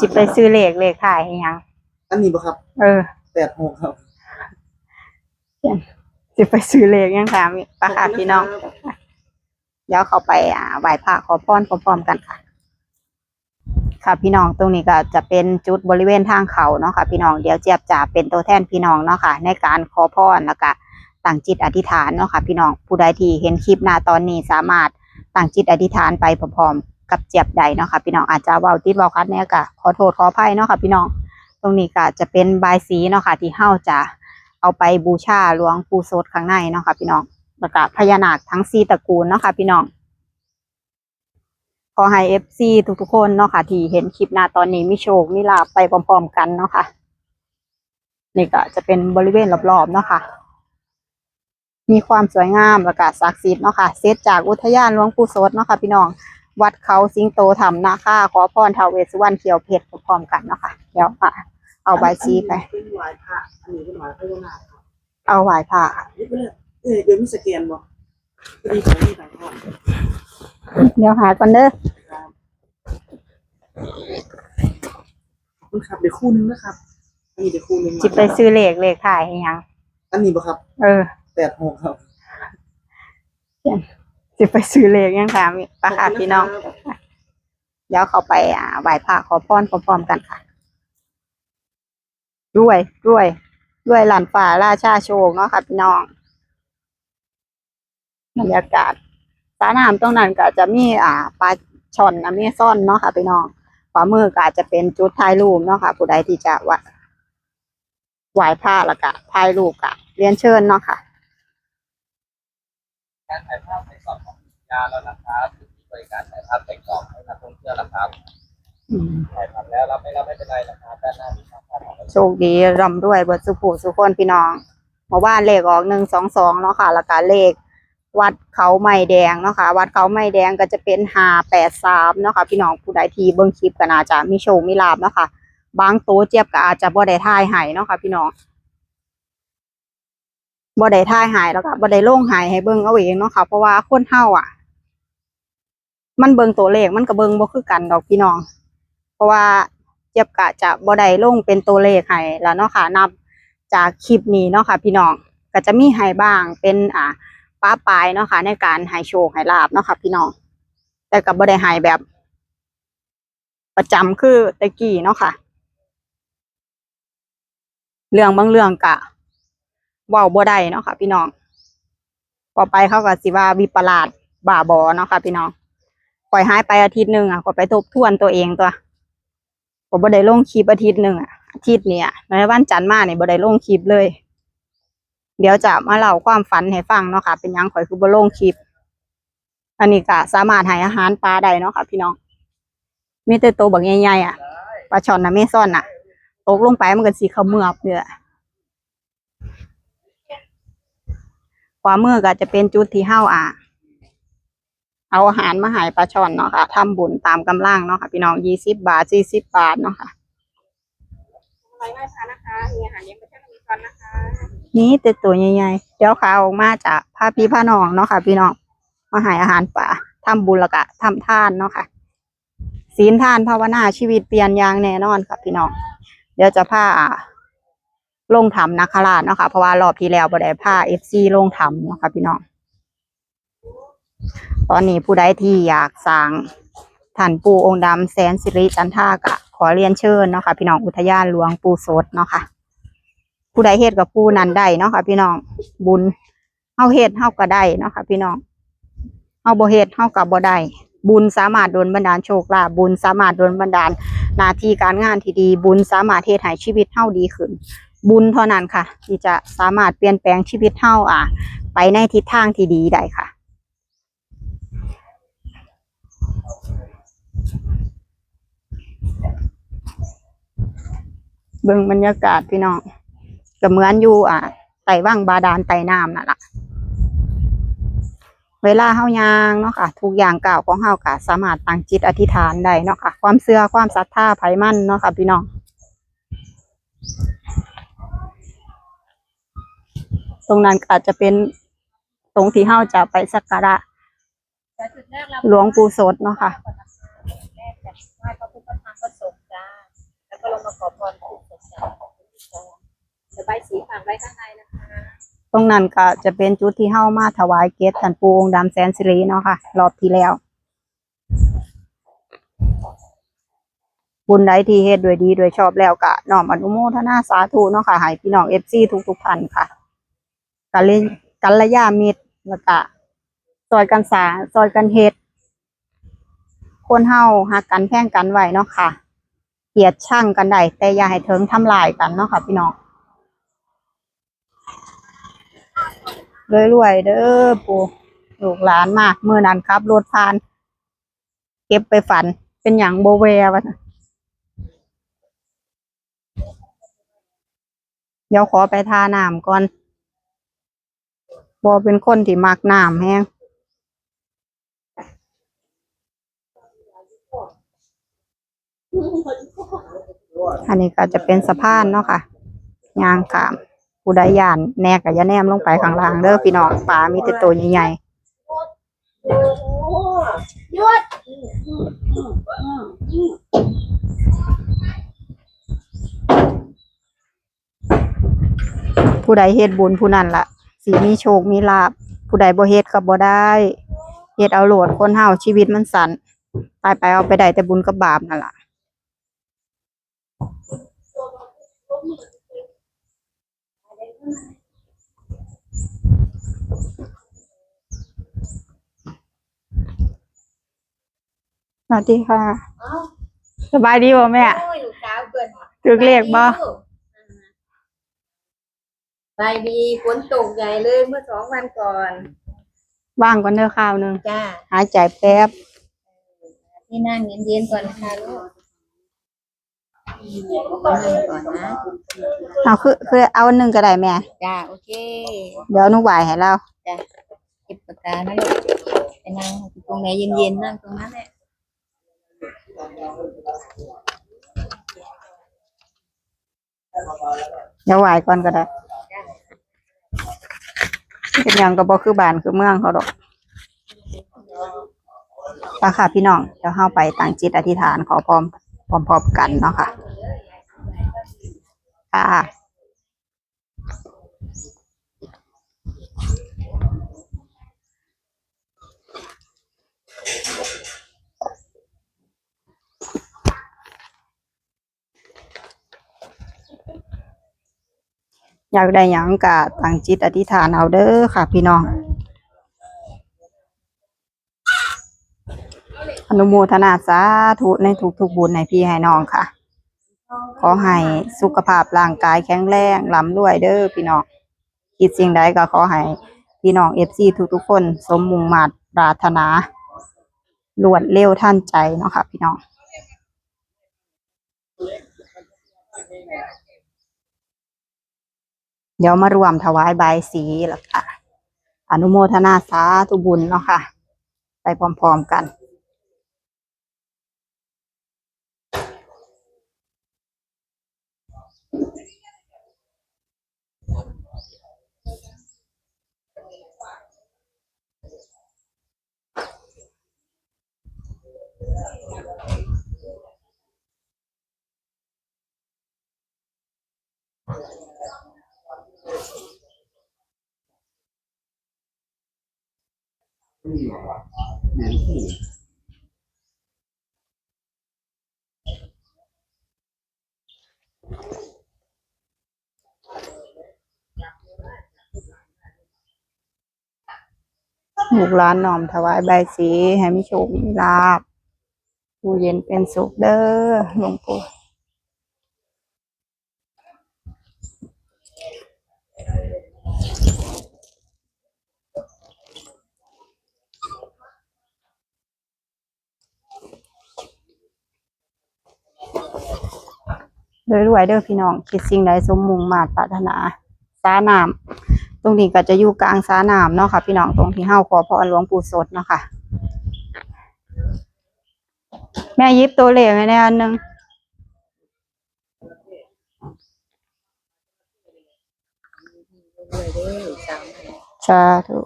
จิไปซื้อเลขเลขถ่ายให้หยัง อันนี้บ่ครับเออแปดหกครับจิไปซื้อเลขยังถามอีกปะค่ะพี่น้อง เดี๋ยวเขาไปอ่าไหว้พระขอพรพร้อมๆกันค่ะ ค่ะพี่น้องตรงนี้ก็จะเป็นจุดบริเวณทางเขาเนาะค่ะ พี่น้องเดี๋ยวเจี๊ยบจะเป็นตัวแทนพี่น้องเนาะค่ะ ในการขอพรแล้วก็ตั้งจิตอธิษฐานเนาะค่ะ พี่น้องผู้ใดที่เห็นคลิปหน้าตอนนี้สามารถตั้งจิตอธิษฐานไปพร้อมๆ กับเจี๊ยบใดเนาะค่ะพี่น้องอาจจะเว้าติดเว้าคัดเนี่ยก็ขอโทษขออภัยเนาะค่ะพี่น้อง ตรงนี้ก็จะเป็นใบสีเนาะค่ะที่เฮาจะเอาไปบูชาหลวงปู่โสดข้างในเนาะค่ะพี่น้องแล้วก็พญานาคทั้งสี่ตระกูลเนาะค่ะพี่น้องขอให้เอฟซีทุกๆคนเนาะค่ะที่เห็นคลิปหน้าตอนนี้มีโชคมีลาไปพร้อมๆกันเนาะค่ะนี่ก็จะเป็นบริเวณรอบๆเนาะค่ะ มีความสวยงามแล้วก็ศักดิ์สิทธิ์เนาะค่ะเซตจากอุทยานหลวงปู่โสดเนาะค่ะพี่น้อง วัดเขาสิงโตธรรมนาค่าขอพรท้าวเวสสุวรรณเขียวเพชรพร้อมๆกันเนาะค่ะเดี๋ยวอะเอาใบซีไป เป็นหวายพระอันนี้เป็นหวายพญานาคครับเอาไหว้พระค่ะนี่เป็นเอ้ยเดี๋ยวมีสแกนบ่พอดีผมมีสายทอดเดี๋ยวหาก่อนเด้อครับขอบคุณครับเดี๋ยวคู่นึงนะครับ อันนี้เดี๋ยวคู่นึงจิไปซื้อเลขเลขถ่ายให้หยังอันนี้บ่ครับเออ แปดหกครับ จิไปซื้อเลขยังถามอีกปะค่ะพี่น้อง เดี๋ยวเขาไปอ่าไหว้พระขอพรพร้อมๆกันค่ะด้วยด้วยด้วยหลานฝ่าราชาโชคเนาะค่ะพี่น้องบรรยากาศสระน้ำตรงนั้นก็จะมีอ่าปลาช่อนอเมซอนเนาะค่ะพี่น้องขวามือก็อาจจะเป็นจุดถ่ายรูปเนาะค่ะ ผู้ใดที่จะไหวไหว้พระแล้วก็ถ่ายรูปก็เรียนเชิญเนาะค่ะ การถ่ายภาพในกรอบของยาแล้วนะครับที่บริการถ่ายภาพในกรอบให้นักท่องเที่ยวนะครับอืมถ่ายทำแล้วรับไม่รับไม่เป็นไรนะครับด้านหน้ามีช่องทางของเราโชคดีร่ำรวยเบิดสุขสุขคนพี่น้องเมื่อวานเลขออกหนึ่งสองสองเนาะค่ะแล้วก็เลข วัดเขาไม้แดงเนาะค่ะ วัดเขาไม้แดงก็จะเป็นห้าแปดสามเนาะค่ะพี่น้องผู้ใดที่เบิ่งคลิปก็น่าจะมีโชคมีลาบเนาะค่ะ บางโตวเจี๊ยบก็อาจจะบ่ได้ท่ายให้เนาะค่ะพี่น้อง บ่ได้ท่ายให้แล้วก็บ่ได้ลงให้ให้เบิ่งเอาเองเนาะค่ะ เพราะว่าคนเฮาอะ มันเบิ่งตัวเลขมันก็เบิ่งบ่คือกันดอกพี่น้อง เพราะว่าเจี๊ยบกะจะบ่ได้ลงเป็นตัวเลขให้แล้วเนาะค่ะนับจากคลิปนี้เนาะค่ะ พี่น้องก็จะมีให้บ้างเป็นอ่าป้าปลายเนาะค่ะ ในการให้โชคให้ลาบเนาะค่ะ พี่น้อง แต่ก็บ่ได้ให้แบบ ประจำคือตะกี้เนาะค่ะ เรื่องบางเรื่องกะ ว้าบ่ได้เนาะค่ะ พี่น้องพอไปเขาก็สิว่าวิปลาสบ้าบอเนาะค่ะ พี่น้องปล่อยหายไปอาทิตย์หนึ่งอะก็ไปทบทวนตัวเองตัวผมบ่ได้ลงคลิปอาทิตย์หนึ่งอะอาทิตย์เนี้ยในวันจันทร์มาเนี่ยบ่ได้ลงคลิปเลย เดี๋ยวจะมาเล่าความฝันให้ฟังเนาะค่ะ เป็นยังข่อยคือบ่ลงคลิป อันนี้ก็สามารถให้อาหารปลาได้เนาะค่ะ พี่น้องมีแต่ตัวบักใหญ่ๆอะปลาช่อนนะเมซอนอะ ตกลงไปมันก็สีขมือบเนี่ย ขวามือก็จะเป็นจุดที่เฮาอะเอาอาหารมาใหายปลาช่อนเนาะค่ะทำบุญตามกำลังเนาะค่ะพี่น้องยี่สิบบาทสี่สิบบาทเนาะค่ะไว้ไหว้พระนะคะมีอาหารเลี้ยงประชาชนมีก่อนนะคะ นี่แต่ตัวใหญ่ๆเดี๋ยวขาออกมาจากพาพี่พาน้องเนาะค่ะ พี่น้องมาใหายอาหารป่าทำบุญแล้วก็ทำทานเนาะค่ะศีลทานภาวนาชีวิตเปลี่ยนอย่างแน่นอนค่ะพี่น้อง เดี๋ยวจะพา ลงถ้ำนาคราชเนาะค่ะเพราะว่ารอบที่แล้วบ่ได้พาเอฟซีลงถ้ำเนาะค่ะพี่น้อง ตอนนี้ผู้ใดที่อยากสร้างท่านปูองค์ดำแสนสิริจันทากะ ขอเรียนเชิญเนาะค่ะพี่น้องอุทยานหลวงปูโสดเนาะค่ะ ผู้ใดเฮ็ดกับผู้นั้นได้เนาะค่ะพี่น้องบุญเฮาเฮ็ดเฮาก็ได้เนาะค่ะพี่น้องเฮาบ่เฮ็ดเฮาก็บ่ได้บุญสามารถโดนบันดาลโชคลาภบุญสามารถโดนบันดาลหน้าที่การงานที่ดี บุญสามารถเฮ็ดให้ชีวิตเฮาดีขึ้น บุญเท่านั้นค่ะ ที่จะสามารถเปลี่ยนแปลงชีวิตเฮาอะ ไปในทิศทางที่ดีได้ค่ะเบิ่งบรรยากาศพี่น้องก็เหมือนอยู่อะไต่ว่างบาดาลไต่น้ำนั่นละเวลาเฮายางเนาะค่ะทุกอย่างกล่าวของเฮาก็สามารถตั้งจิตอธิษฐานได้เนาะค่ะ ความเชื่อความศรัทธาไผมันเนาะค่ะพี่น้อง ตรงนั้นก็อาจจะเป็นตรงที่เฮาจะไปสักการะแต่จุดแรกเราหลวงปู่โสดเนาะค่ะแรกจากไหว้พระพุทธธรรมพระสงฆ์จ้ามาขอพรผู้ศรัทธาสบายสีฝากไว้ข้างในนะคะตรงนั้นก็จะเป็นจุดที่เฮ้ามาถวายเกศท่านปูองค์ดำแสนสิริเนาะค่ะ รอบที่แล้ว บุญใดที่เฮ็ดด้วยดีด้วยชอบแล้วก็น้อมอนุโมทนาสาธุเนาะค่ะให้พี่น้องเอฟซีทุกทุกๆท่านค่ะ กัลยกัลยามิตรแล้วก็ซอยกันสาซอยกันเฮ็ดคนเฮาหักกันแพ่งกันไว้เนาะค่ะเกลียดช่างกันได้แต่อย่าให้เถิงทำลายกันเนาะค่ะพี่น้องรวยๆเด้อปู่ลูกหลานมากมือนั้นครับรถพาน เก็บไปฝันเป็นอย่างโบแววะเดี๋ยวขอไปทาน้ำก่อน บอเป็นคนที่มักน้ำแห้งอันนี้ก็จะเป็นสะพานเนาะค่ะยางขามผู้ใดยานแน่กับยาแนมลงไปข้างล่างเด้อพี่น้องปลามีแต่ตัวใหญ่ๆผู้ใดเฮ็ดบุญผู้นั้นล่ะ สิมีโชคมีลาภผู้ใดบ่เฮ็ดก็บ่ได้เฮ็ดเอาโหลดคนเฮาชีวิตมันสั้นตายไปเอาไปได้แต่บุญกับบาปนั่นล่ะสวัสดีค่ะ สบายดีบ่แม่ โอ้ยลูกสาวเกินถึกเลขบ่ ไปดีฝนตกใหญ่เลยเมื่อสองวันก่อน ว่างก่อนเด้อข้าวหนึงจ้า หายใจแป๊บ ที่นั่งเย็นๆก่อนนะคะลูกนั่งก่อนนะ เอาคือคือเอาอันหนึงก็ได้แม่ จ้า โอเค เดี๋ยวหนุไหวให้เรา เก็บปากกานะลูกไปนั่งตรงไหนเย็นๆนั่งตรงนั้นแหละเดี๋ยวไหวก่อนก็ได้ เป็นหยังก็บ่คือบ้านคือเมืองเขาดอกไปค่ะพี่น้องเดี๋ยวเฮาไปตั้งจิตอธิษฐานขอพร้อมพร้อมๆกันเนาะค่ะ ค่ะ อยากได้หยังก็ตั้งจิตอธิษฐานเอาเด้อค่ะ พี่น้อง อนุโมทนาสาธุในทุกๆบุญในพี่ให้น้องค่ะ ขอให้สุขภาพร่างกายแข็งแรงร่ำรวยเด้อพี่น้องคิดสิ่งใดก็ขอให้พี่น้องเอฟซีทุกๆคน สมมุงมาตรปรารถนารวดเร็วท่านใจเนาะค่ะ พี่น้อง เดี๋ยวมารวมถวายใบสีแล้วค่ะ อนุโมทนาสาธุบุญเนาะค่ะ ไปพร้อมๆกัน ลูกหลานน้อมถวายใบสี ให้มีโชคมีลาภผู้เย็นเป็นสุขเด้อหลวงปู่ รวยๆเด้อพี่น้องคิดสิ่งใดสมมุงมาตรปรารถนาสาน้ำตรงนี้ก็จะอยู่กลางสาน้ำเนาะค่ะ พี่น้องตรงที่เฮาขอพรหลวงปู่สดเนาะค่ะ แม่ยิบตัวเหลขให้แน่อันหนึงสาธุ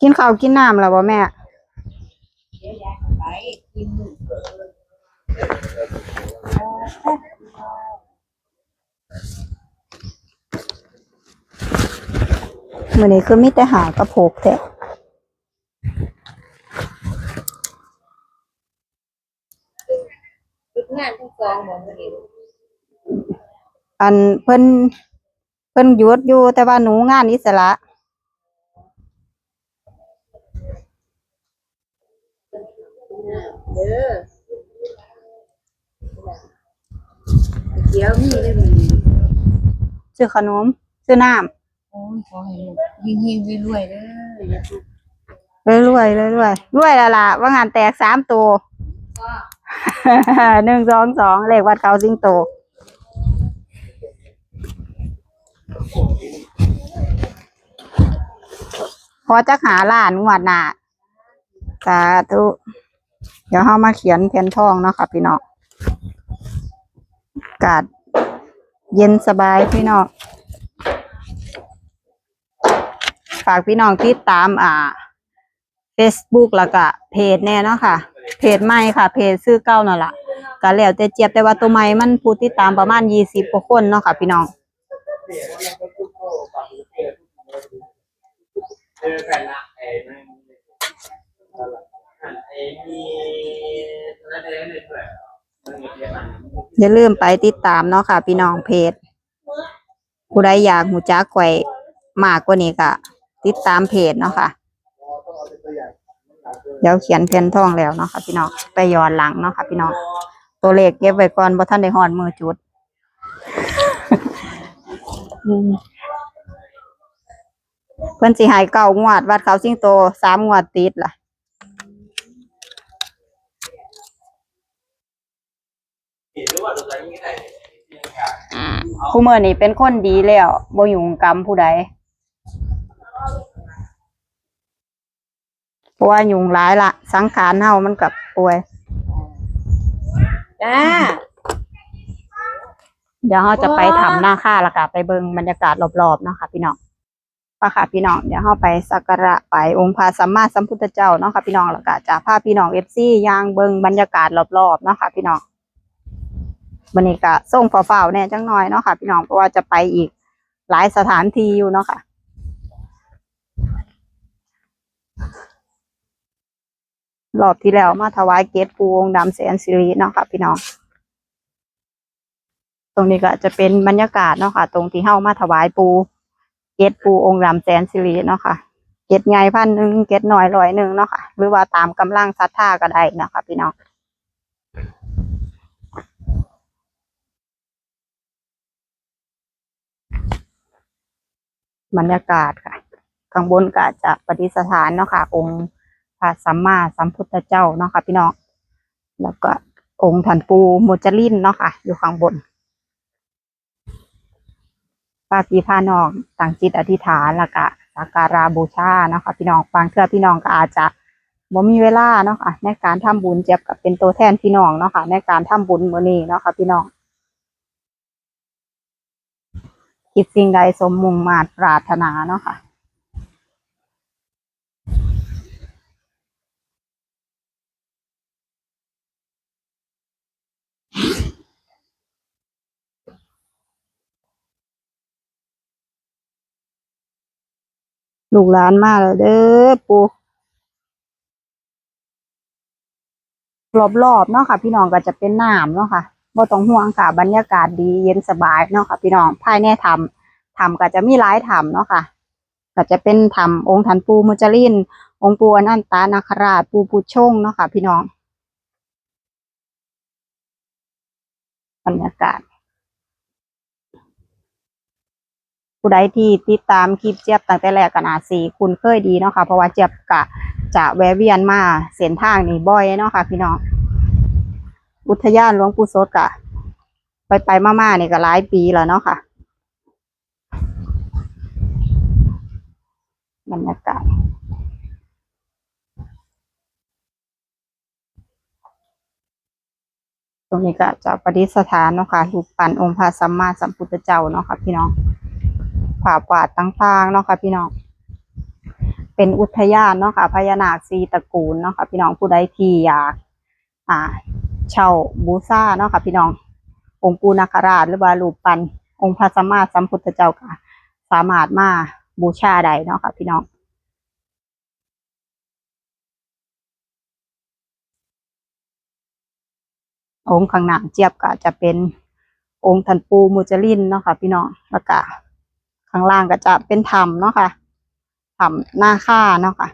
กินข้าวกินน้ำแล้วบ่แม่ กินมื้อนี้คือมีแต่หากระโพกแท้ชุดงานทั้งกองหมดเลยอันเพิ่นเพิ่นหยุดอยู่แต่ว่าหนูงานอิสระ เด้อเดี๋ยวมีได้มีซื้อขนมซื้อน้ำโอ้ยขอให้ลูกยิ่งๆรวยๆเด้ออย่าทุกข์รวยๆรวยๆรวยแล้วล่ะ ว่างานแตกสามตัว ก็หนึ่งสองสองเลขวัดเขาสิงโต พอจะหาล้านงวดหน้าสาธุ เดี๋ยวเฮามาเขียนแผ่นทองเนาะค่ะพี่น้องอากาศเย็นสบายพี่น้องฝากพี่น้องติดตามอ่า Facebook แล้วก็เพจแน่เนาะค่ะ เพจใหม่ค่ะ เพจซื้อเก้านั่นล่ะก็แล้วแต่เจี๊ยบแต่ว่าตัวใหม่มันผู้ติดตามประมาณยี่สิบกว่าคนเนาะค่ะ พี่น้องเจอกันละไอ้ อย่าลืมไปติดตามเนาะค่ะ พี่น้องเพจผู้ใดอยากหูจักไว้มากกว่านี้ก็ติดตามเพจเนาะค่ะ เดี๋ยวเขียนแผ่นท่องแล้วเนาะค่ะ พี่น้องไปย้อนหลังเนาะค่ะ พี่น้องตัวเลขเก็บไว้ก่อนบ่ท่านได้หอดมือจุดเพิ่นสิหายเก่างวดวัดเขาสิงโตสามงวดติดล่ะ ผิดหรือว่าตัวนี้ไงผู้เมื่อนี่เป็นคนดีแล้วบ่ยุ่งกรรมผู้ใดเพราะว่ายุ่งหลายละสังขารเฮามันกับป่วยจ้าเดี๋ยวเราจะไปทำหน้าค่าแล้วก็ไปเบิ่งบรรยากาศรอบๆเนาะค่ะพี่น้องปะค่ะพี่น้องเดี๋ยวเราไปสักการะไปองค์พระสัมมาสัมพุทธเจ้าเนาะค่ะพี่น้องแล้วก็จะพาพี่น้องเอฟซีย่างเบิ่งบรรยากาศรอบๆเนาะค่ะพี่น้อง วันนี้ก็ส่งเฝ่าๆเนี่ยจังหน่อยเนาะค่ะ พี่น้องเพราะว่าจะไปอีกหลายสถานที่อยู่เนาะค่ะรอบที่แล้วมาถวายเกศปูองดำแสนสิริเนาะค่ะ พี่น้อง ตรงนี้ก็จะเป็นบรรยากาศเนาะค่ะ ตรงที่เฮ้ามาถวายปู เกศปูองค์ดำแสนสิริเนาะค่ะ เกศใหญ่พันหนึ่งเกศน้อยร้อยหนึ่งเนาะค่ะ หรือว่าตามกำลังศรัทธาก็ได้เนาะค่ะ พี่น้อง บรรยากาศค่ะ ข้างบนก็จะประดิษฐานเนาะค่ะ องค์พระสัมมาสัมพุทธเจ้าเนาะค่ะ พี่น้อง แล้วก็องค์ท่านปูโมจลินเนาะค่ะ อยู่ข้างบนปากีพาน้องต่างจิตอธิษฐานแล้วก็สักการะบูชาเนาะค่ะ พี่น้องบางเทื่อพี่น้องก็อาจจะบ่มีเวลาเนาะค่ะในการทำบุญเจ็บกับเป็นตัวแทนพี่น้องเนาะค่ะในการทำบุญมื้อนี้เนาะค่ะพี่น้อง คิดสิ่งใดสมมุ่งมาตรปรารถนาเนาะค่ะ ลูกหลานมาแล้วเด้อปูรอบๆเนาะค่ะ พี่น้องก็จะเป็นน้ำเนาะค่ะ บ่ต้องห่วงค่ะบรรยากาศดีเย็นสบายเนาะค่ะ พี่น้องภายในถ้ำถ้ำก็จะมีหลายถ้ำเนาะค่ะก็จะเป็นถ้ำองค์ทันปูมุจลิน องค์ปูอนันตานาคราชปูปูช่งเนาะค่ะ พี่น้องบรรยากาศผู้ใดที่ติดตามคลิปเจี๊ยบตั้งแต่แรกก็น่าสีคุณเคยดีเนาะค่ะเพราะว่าเจี๊ยบกะจะแวะเวียนมาเส้นทางนี่บ่อยเนาะค่ะ พี่น้อง อุทยานหลวงปู่สดกะ ไปไปมาๆนี่ก็หลายปีแล้วเนาะค่ะ บรรยากาศตรงนี้ก็จะประดิษฐานเนาะค่ะรูปปั้นองค์พระสัมมาสัมพุทธเจ้าเนาะค่ะพี่น้องผาปาดต่างๆเนาะค่ะพี่น้อง เป็นอุทยานเนาะค่ะพญานาคสีตระกูลเนาะค่ะพี่น้องผู้ใดที่อยาก อ่า เช่าบูชาเนาะค่ะพี่น้อง องค์ปูนาคราชหรือว่ารูปปัน องค์พระสัมมาสัมพุทธเจ้าค่ะ สามารถมาบูชาได้เนาะค่ะพี่น้ององค์ข้างหน้าเจี๊ยบก็จะเป็นองค์ท่านปูมูจลินเนาะค่ะพี่น้องแล้วก็ข้างล่างก็จะเป็นถ้ำเนาะค่ะถ้ำหน้าค่าเนาะค่ะ